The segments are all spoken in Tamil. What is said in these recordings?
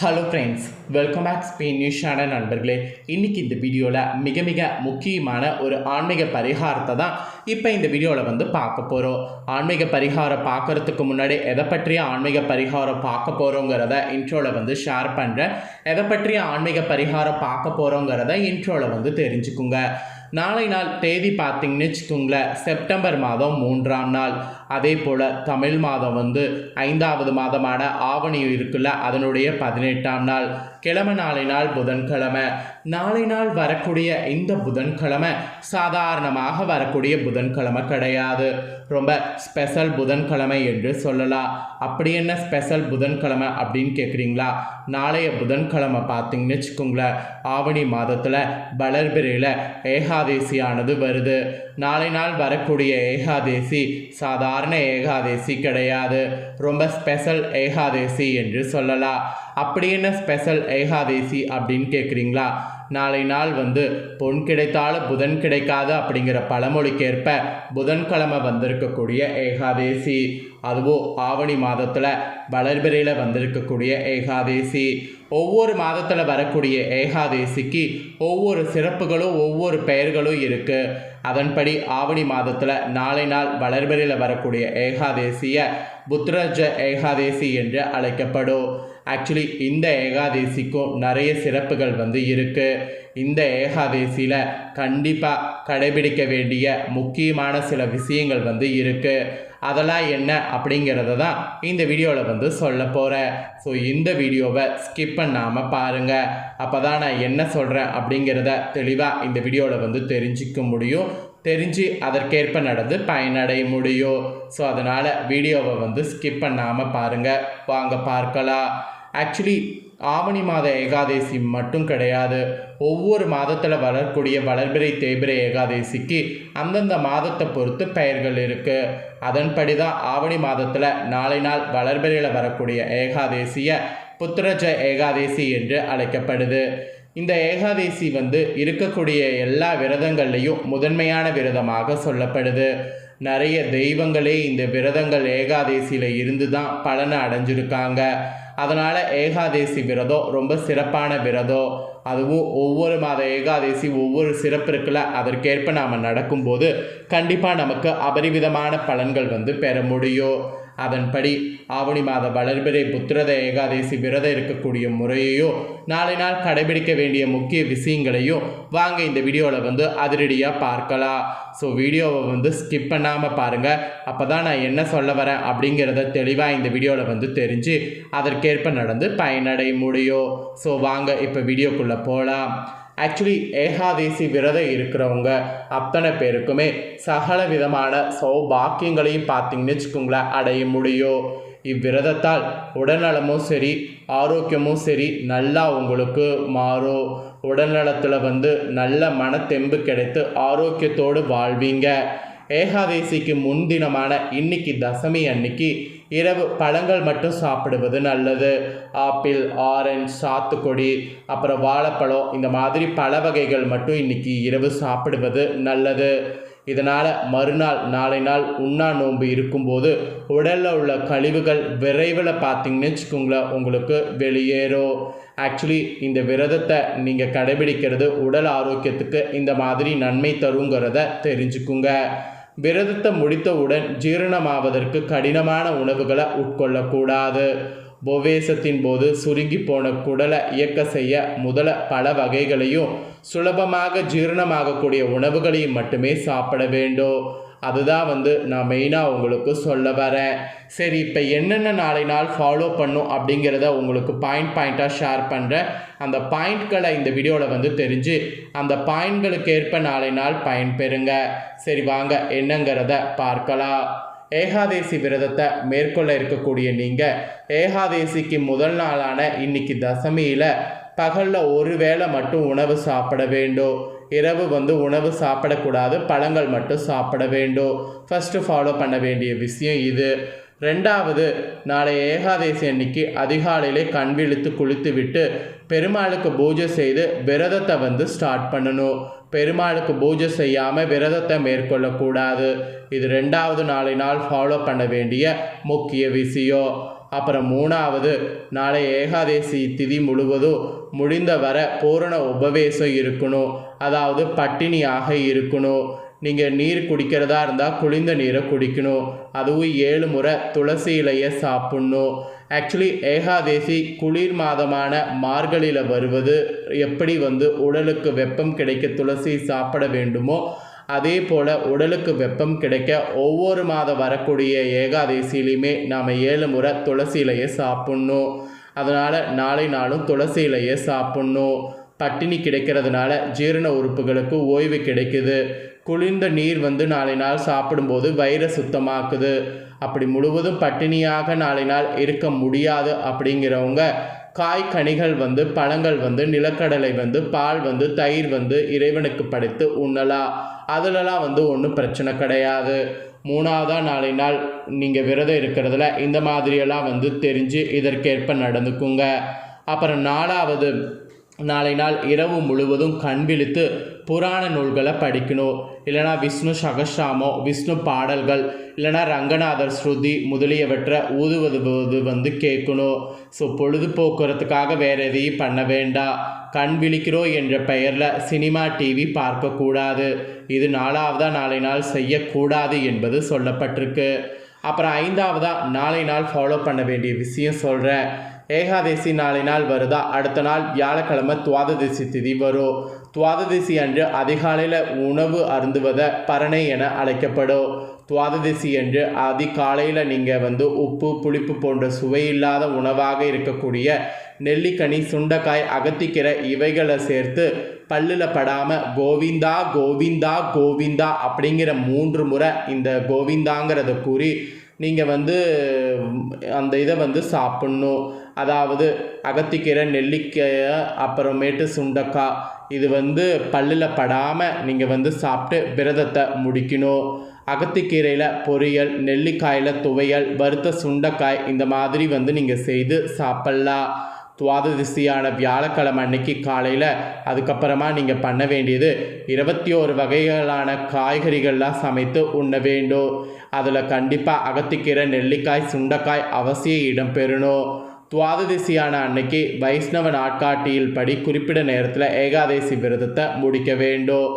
Hello friends welcome back Spain news channel நண்பர்களே. இன்றைக்கி இந்த வீடியோவில் மிக மிக முக்கியமான ஒரு ஆன்மீக பரிகாரத்தை தான் இப்போ இந்த வீடியோவில் வந்து பார்க்க போகிறோம் ஆன்மீக பரிகாரம் பார்க்கறதுக்கு முன்னாடி எதை பற்றிய ஆன்மீக பரிகாரம் பார்க்க போகிறோங்கிறத இன்ட்ரோவில் வந்து ஷேர் பண்ணுறேன் எதை பற்றிய ஆன்மீக பரிகாரம் பார்க்க போகிறோங்கிறத இன்ட்ரோவில் வந்து தெரிஞ்சுக்குங்க. நாளை நாள் தேதி பார்த்தீங்கன்னு வச்சுக்கோங்களேன் செப்டம்பர் மாதம் மூன்றாம் நாள். அதே போல் தமிழ் மாதம் வந்து ஐந்தாவது மாதமான ஆவணி இருக்குல்ல அதனுடைய பதினெட்டாம் நாள். கிழமை நாளை நாள் புதன்கிழமை. நாளை நாள் வரக்கூடிய இந்த புதன்கிழமை சாதாரணமாக வரக்கூடிய புதன்கிழமை கிடையாது. ரொம்ப ஸ்பெஷல் புதன்கிழமை என்று சொல்லலாம். அப்படி என்ன ஸ்பெஷல் புதன்கிழமை அப்படின்னு கேட்குறீங்களா நாளைய புதன்கிழமை பார்த்தீங்கன்னு வச்சுக்கோங்களேன். ஆவணி மாதத்தில் வளர்பிறையில் ஏகாதேசியானது வருது. நாளை நாள் வரக்கூடிய ஏகாதேசி சாதாரண ஏகாதேசி கிடையாது. ரொம்ப ஸ்பெஷல் ஏகாதேசி என்று சொல்லலாம். அப்படி என்ன ஸ்பெஷல் ஏகாதேசி அப்படின்னு கேட்குறீங்களா நாளை நாள் வந்து பொன் கிடைத்தாலும் புதன் கிடைக்காது அப்படிங்கிற பழமொழிக்கேற்ப புதன்கிழமை வந்திருக்கக்கூடிய ஏகாதேசி. அதுவும் ஆவணி மாதத்தில் வளர்பிறையில் வந்திருக்கக்கூடிய ஏகாதேசி. ஒவ்வொரு மாதத்தில் வரக்கூடிய ஏகாதேசிக்கு ஒவ்வொரு சிறப்புகளும் ஒவ்வொரு பெயர்களும் இருக்குது அதன்படி ஆவணி மாதத்தில் நாளை நாள் வளர்பிறையில் வரக்கூடிய ஏகாதேசியை புத்ரஜ ஏகாதேசி என்று அழைக்கப்படும். ஆக்சுவலி இந்த ஏகாதேசிக்கும் நிறைய சிறப்புகள் வந்து இருக்குது இந்த ஏகாதேசியில் கண்டிப்பாக கடைபிடிக்க வேண்டிய முக்கியமான சில விஷயங்கள் வந்து இருக்குது அதெல்லாம் என்ன அப்படிங்கிறத தான் இந்த வீடியோவில் வந்து சொல்ல போகிறேன் ஸோ இந்த வீடியோவை ஸ்கிப் பண்ணாமல் பாருங்கள் அப்போ தான் நான் என்ன சொல்கிறேன் அப்படிங்கிறத தெளிவாக இந்த வீடியோவில் வந்து தெரிஞ்சிக்க முடியும். தெரிஞ்சு அதற்கேற்ப நடந்து பயனடைய முடியும். ஸோ அதனால் வீடியோவை வந்து ஸ்கிப் பண்ணாமல் பாருங்கள் வாங்க பார்க்கலாம். ஆக்சுவலி ஆவணி மாத ஏகாதேசி மட்டும் கிடையாது. ஒவ்வொரு மாதத்தில் வளரக்கூடிய வளர்பிறை தேய்பிறை ஏகாதேசிக்கு அந்தந்த மாதத்தை பொறுத்து பெயர்கள் இருக்குது அதன்படி தான் ஆவணி மாதத்தில் நாளை நாள் வளர்பிறையில் வரக்கூடிய ஏகாதேசியை புத்திரஜ ஏகாதேசி என்று அழைக்கப்படுது. இந்த ஏகாதேசி வந்து இருக்கக்கூடிய எல்லா விரதங்கள்லையும் முதன்மையான விரதமாக சொல்லப்படுது. நிறைய தெய்வங்களே இந்த விரதங்கள் ஏகாதேசியில் இருந்து தான் பலனை அடைஞ்சிருக்காங்க. அதனால் ஏகாதேசி விரதம் ரொம்ப சிறப்பான விரதம். அதுவும் ஒவ்வொரு மாத ஏகாதேசி ஒவ்வொரு சிறப்பு இருக்குல்ல அதற்கேற்ப நாம் நடக்கும்போது கண்டிப்பாக நமக்கு அபரிவிதமான பலன்கள் வந்து பெற முடியும். அதன்படி ஆவணி மாத வளர்பிறை புத்திரத ஏகாதேசி விரதம் இருக்கக்கூடிய முறையையும் நாளை நாள் கடைபிடிக்க வேண்டிய முக்கிய விஷயங்களையும் வாங்க இந்த வீடியோவில் வந்து அதிரடியாக பார்க்கலாம். ஸோ வீடியோவை வந்து ஸ்கிப் பண்ணாமல் பாருங்கள் அப்போ தான் நான் என்ன சொல்ல வரேன் அப்படிங்கிறத தெளிவாக இந்த வீடியோவில் வந்து தெரிஞ்சு அதற்கேற்ப நடந்து பயனடைய முடியும். ஸோ வாங்க இப்போ வீடியோக்குள்ளே போகலாம் ஆக்சுவலி ஏகாதேசி விரதம் இருக்கிறவங்க அத்தனை பேருக்குமே சகல விதமான சௌபாக்கியங்களையும் பார்த்தீங்கன்னு வச்சுக்கோங்களேன். அடைய முடியும் இவ்விரதத்தால் உடல்நலமும் சரி ஆரோக்கியமும் சரி நல்லா உங்களுக்கு மாறும் உடல்நலத்தில் வந்து நல்ல மனத்தெம்பு கிடைத்து ஆரோக்கியத்தோடு வாழ்வீங்க. ஏகாதேசிக்கு முன்தினமான இன்னைக்கு தசமி அன்னைக்கு இரவு பழங்கள் மட்டும் சாப்பிடுவது நல்லது. ஆப்பிள் ஆரஞ்சு சாத்துக்கொடி அப்புறம் வாழைப்பழம் இந்த மாதிரி பழ வகைகள் மட்டும் இன்னைக்கு இரவு சாப்பிடுவது நல்லது. இதனால் மறுநாள் நாளை நாள் உண்ணா நோன்பு இருக்கும்போது உடலில் உள்ள கழிவுகள் விரைவில் பார்த்தீங்கன்னு வச்சுக்கோங்களேன் உங்களுக்கு வெளியேறும். ஆக்சுவலி இந்த விரதத்தை நீங்கள் கடைபிடிக்கிறது உடல் ஆரோக்கியத்துக்கு இந்த மாதிரி நன்மை தருங்கிறத தெரிஞ்சுக்குங்க. விரதத்தை முடித்தவுடன் ஜீரணமாவதற்கு கடினமான உணவுகளை உட்கொள்ளக்கூடாது. போவேசத்தின் போது சுருங்கி போன குடலை இயக்க செய்ய முதல பல வகைகளையும் சுலபமாக ஜீரணமாகக்கூடிய உணவுகளையும் மட்டுமே சாப்பிட வேண்டும். அதுதான் வந்து நான் மெயினாக உங்களுக்கு சொல்ல வரேன். சரி இப்போ என்னென்ன நாளை நாள் ஃபாலோ பண்ணும் அப்படிங்கிறத உங்களுக்கு பாயிண்ட் பாயிண்ட்டாக ஷேர் பண்ணுறேன் அந்த பாயிண்ட்களை இந்த வீடியோவில் வந்து தெரிஞ்சு அந்த பாயிண்ட்களுக்கு ஏற்ப நாளை நாள் பயன்பெறுங்க. சரி வாங்க என்னங்கிறத பார்க்கலாம். ஏகாதேசி விரதத்தை மேற்கொள்ள இருக்கக்கூடிய நீங்கள் ஏகாதேசிக்கு முதல் நாளான இன்னைக்கு தசமியில் பகலில் ஒரு வேளை மட்டும் உணவு சாப்பிட வேண்டும். இரவு வந்து உணவு சாப்பிடக்கூடாது பழங்கள் மட்டும் சாப்பிட வேண்டும். ஃபஸ்ட்டு ஃபாலோ பண்ண வேண்டிய விஷயம் இது. ரெண்டாவது நாளை ஏகாதேசி அன்னைக்கு அதிகாலையிலே கண் விழித்து குளித்து விட்டு பெருமாளுக்கு பூஜை செய்து விரதத்தை வந்து ஸ்டார்ட் பண்ணணும். பெருமாளுக்கு பூஜை செய்யாமல் விரதத்தை மேற்கொள்ளக்கூடாது. இது ரெண்டாவது நாளை நாள் ஃபாலோ பண்ண வேண்டிய முக்கிய விஷயம். அப்புறம் மூணாவது நாளை ஏகாதேசி திதி முழுவதும் முடிந்த வர பூரண உபவேசம் இருக்கணும். அதாவது பட்டினியாக இருக்கணும். நீங்கள் நீர் குடிக்கிறதா இருந்தால் குளிர்ந்த நீரை குடிக்கணும். அதுவும் ஏழு முறை துளசி இலையை சாப்பிட்ணும். ஆக்சுவலி ஏகாதேசி குளிர் மாதமான மார்கழியில் வருவது எப்படி வந்து உடலுக்கு வெப்பம் கிடைக்க துளசி சாப்பிட வேண்டுமோ அதே போல் உடலுக்கு வெப்பம் கிடைக்க ஒவ்வொரு மாதம் வரக்கூடிய ஏகாதேசியிலையுமே நாம் ஏழு முறை துளசி இலையை சாப்பிட்ணும். அதனால் நாளை நாளும் துளசி இலையை சாப்பிட்ணும். பட்டினி கிடைக்கிறதுனால ஜீரண உறுப்புகளுக்கு ஓய்வு கிடைக்குது. குளிர்ந்த நீர் வந்து நாளை நாள் சாப்பிடும்போது வயிறை சுத்தமாக்குது. அப்படி முழுவதும் பட்டினியாக நாளை நாள் இருக்க முடியாது அப்படிங்கிறவங்க காய் கனிகள் வந்து பழங்கள் வந்து நிலக்கடலை வந்து பால் வந்து தயிர் வந்து இறைவனுக்கு படைத்து உண்ணலாம். அதிலலாம் வந்து ஒன்றும் பிரச்சனை கிடையாது. மூணாவதாக நாளை நாள் நீங்கள் விரதம் இருக்கிறதுல இந்த மாதிரியெல்லாம் வந்து தெரிஞ்சு இதற்கேற்ப நடந்துக்குங்க. அப்புறம் நாலாவது நாளை நாள் இரவு முழுவதும் கண் விழித்து புராண நூல்களை படிக்கணும். இல்லைனா விஷ்ணு சகசிராமம் விஷ்ணு பாடல்கள் இல்லைனா ரங்கநாதர் ஸ்ருதி முதலியவற்றை ஊதுவது வந்து கேட்கணும். ஸோ பொழுதுபோக்குறதுக்காக வேறு எதையும் பண்ண வேண்டாம். கண் விழிக்கிறோம் என்ற பெயரில் சினிமா டிவி பார்க்கக்கூடாது. இது நாலாவதாக நாளை நாள் செய்யக்கூடாது என்பது சொல்லப்பட்டிருக்கு. அப்புறம் ஐந்தாவதாக நாளை நாள் ஃபாலோ பண்ண வேண்டிய விஷயம் சொல்கிறேன் ஏகாதேசி நாளை நாள் வருதா? அடுத்த நாள் வியாழக்கிழமை துவாததேசி திதி வரும் துவாததேசி அன்று அதிகாலையில் உணவு அருந்துவதை பரணை என அழைக்கப்படும் துவாததேசி அன்று அதிகாலையில் நீங்கள் வந்து உப்பு புளிப்பு போன்ற சுவையில்லாத உணவாக இருக்கக்கூடிய நெல்லிக்கனி சுண்டைக்காய் அகத்திக்கிற இவைகளை சேர்த்து பல்லில் படாமல் கோவிந்தா கோவிந்தா கோவிந்தா அப்படிங்கிற மூன்று முறை இந்த கோவிந்தாங்கிறத கூறி நீங்கள் வந்து அந்த இதை வந்து சாப்பிட்ணும். அதாவது அகத்திக்கீரை நெல்லிக்காயை அப்புறமேட்டு சுண்டக்காய் இது வந்து பல்லில் படாமல் நீங்கள் வந்து சாப்பிட்டு விரதத்தை முடிக்கணும். அகத்திக்கீரையில் பொரியல் நெல்லிக்காயில் துவையல் வறுத்த சுண்டைக்காய் இந்த மாதிரி வந்து நீங்கள் செய்து சாப்பிட்லாம். துவாததிசியான வியாழக்கிழமை அன்னைக்கு காலையில் அதுக்கப்புறமா நீங்கள் பண்ண வேண்டியது இருபத்தி ஒரு வகைகளான காய்கறிகள்லாம் சமைத்து உண்ண வேண்டும். அதில் கண்டிப்பாக அகத்திக்கீரை நெல்லிக்காய் சுண்டைக்காய் அவசியம் இடம்பெறணும் துவாததிசியான அன்னைக்கு வைஷ்ணவ நாட்காட்டியில் படி குறிப்பிட்ட நேரத்தில் ஏகாதேசி விரதத்தை முடிக்க வேண்டும்.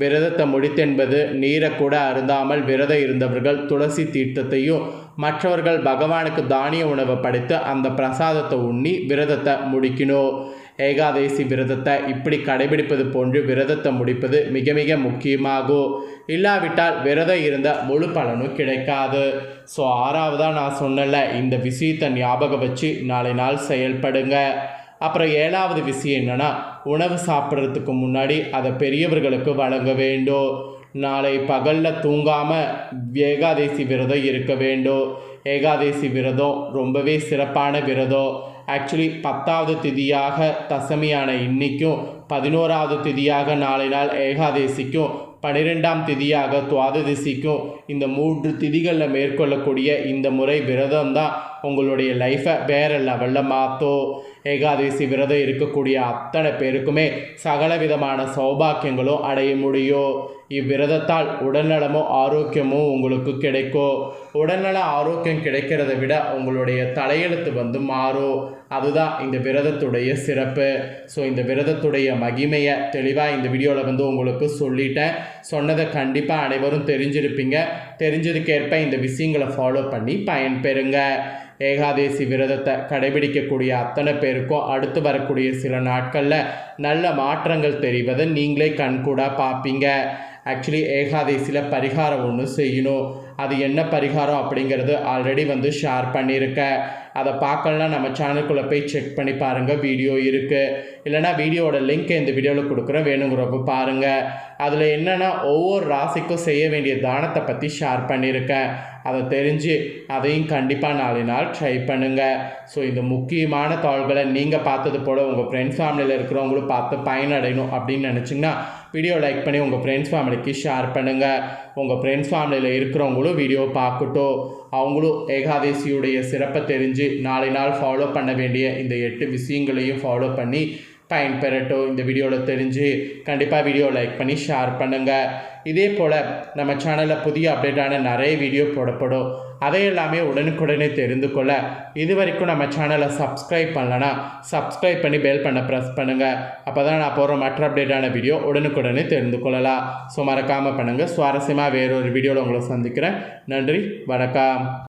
விரதத்தை முடித்தென்பது நீரை கூட அருந்தாமல் விரதம் இருந்தவர்கள் துளசி தீர்த்தத்தையும் மற்றவர்கள் பகவானுக்கு தானிய உணவை படைத்து அந்த பிரசாதத்தை உண்ணி விரதத்தை முடிக்கணும். ஏகாதேசி விரதத்தை இப்படி கடைபிடிப்பது போன்று விரதத்தை முடிப்பது மிக மிக முக்கியமாகும். இல்லாவிட்டால் விரதம் இருந்த முழு பலனும் கிடைக்காது. ஸோ ஆறாவதாக நான் சொன்னல இந்த விஷயத்தை ஞாபகம் வச்சு நாளை நாள் செயல்படுங்க. அப்புறம் ஏழாவது விஷயம் என்னென்னா உணவு சாப்பிட்றதுக்கு முன்னாடி அதை பெரியவர்களுக்கு வழங்க வேண்டும். நாளை பகலில் தூங்காமல் ஏகாதேசி விரதம் இருக்க வேண்டும். ஏகாதேசி விரதம் ரொம்பவே சிறப்பான விரதம். ஆக்சுவலி பத்தாவது திதியாக தசமியான இன்னைக்கும் பதினோராவது திதியாக நாளை நாள் ஏகாதேசிக்கும் பன்னிரெண்டாம் திதியாக துவாததிசிக்கும் இந்த மூன்று திதிகளில் மேற்கொள்ளக்கூடிய இந்த முறை விரதம் தான் உங்களுடைய லைஃப்பை வேறு லெவலில் மாற்றும் ஏகாதசி விரதம் இருக்கக்கூடிய அத்தனை பேருக்குமே சகல விதமான சௌபாக்கியங்களும் அடைய முடியும் இவ்விரதத்தால் உடல்நலமும் ஆரோக்கியமும் உங்களுக்கு கிடைக்கும் உடல்நல ஆரோக்கியம் கிடைக்கிறத விட உங்களுடைய தலையெழுத்து வந்து மாறும் அதுதான் இந்த விரதத்துடைய சிறப்பு. ஸோ இந்த விரதத்துடைய மகிமையை தெளிவாக இந்த வீடியோவில் வந்து உங்களுக்கு சொல்லிட்டேன். சொன்னதை கண்டிப்பாக அனைவரும் தெரிஞ்சிருப்பீங்க. தெரிஞ்சதுக்கேற்ப இந்த விஷயங்களை ஃபாலோ பண்ணி பயன்பெறுங்க. ஏகாதேசி விரதத்தை கடைபிடிக்கக்கூடிய அத்தனை பேருக்கும் அடுத்து வரக்கூடிய சில நாட்களில் நல்ல மாற்றங்கள் தெரிவதை நீங்களே கண்கூடாக பார்ப்பீங்க. ஆக்சுவலி ஏகாதேசியில் பரிகாரம் ஒன்று செய்யணும். அது என்ன பரிகாரம் அப்படிங்கிறது ஆல்ரெடி வந்து ஷேர் பண்ணியிருக்கேன் அதை பார்க்கலாம் நம்ம சேனலுக்குள்ளே போய் செக் பண்ணி பாருங்கள் வீடியோ இருக்குது இல்லைனா வீடியோட லிங்க் இந்த வீடியோவில் கொடுக்குறேன் வேணுங்கிறப்ப பாருங்கள் அதில் என்னென்னா ஒவ்வொரு ராசிக்கும் செய்ய வேண்டிய தானத்தை பற்றி ஷேர் பண்ணியிருக்கேன் அதை தெரிஞ்சு அதையும் கண்டிப்பாக நாளை நாள் ட்ரை பண்ணுங்கள் ஸோ இந்த முக்கியமான தாள்களை நீங்கள் பார்த்தது போல் உங்கள் ஃப்ரெண்ட்ஸ் ஃபேமிலியில் இருக்கிறவங்களும் பார்த்து பயனடையணும் அப்படின்னு நினச்சிங்கன்னா வீடியோ லைக் பண்ணி உங்கள் ஃப்ரெண்ட்ஸ் ஃபேமிலிக்கு ஷேர் பண்ணுங்கள் உங்கள் ஃப்ரெண்ட்ஸ் ஃபேமிலியில் இருக்கிறவங்களும் வீடியோ பார்க்கட்டும். அவங்களும் ஏகாதேசியுடைய சிறப்பை தெரிஞ்சு நாளை நாள் ஃபாலோ பண்ண வேண்டிய இந்த எட்டு விஷயங்களையும் ஃபாலோ பண்ணி பயன்பெறட்டும். இந்த வீடியோவில் தெரிஞ்சு கண்டிப்பாக வீடியோ லைக் பண்ணி ஷேர் பண்ணுங்கள் இதே போல் நம்ம சேனலில் புதிய அப்டேட்டான நிறைய வீடியோ போடப்படும். அதை எல்லாமே உடனுக்குடனே தெரிந்து கொள்ள. இது வரைக்கும் நம்ம சேனலை சப்ஸ்கிரைப் பண்ணலன்னா சப்ஸ்கிரைப் பண்ணி பெல் பண்ண ப்ரெஸ் பண்ணுங்கள் அப்போ தான் நான் போகிற மற்ற அப்டேட்டான வீடியோ உடனுக்குடனே தெரிந்து கொள்ளலாம். ஸோ மறக்காமல் பண்ணுங்கள் சுவாரஸ்யமாக வேறொரு வீடியோவில் உங்களை சந்திக்கிறேன். நன்றி வணக்கம்.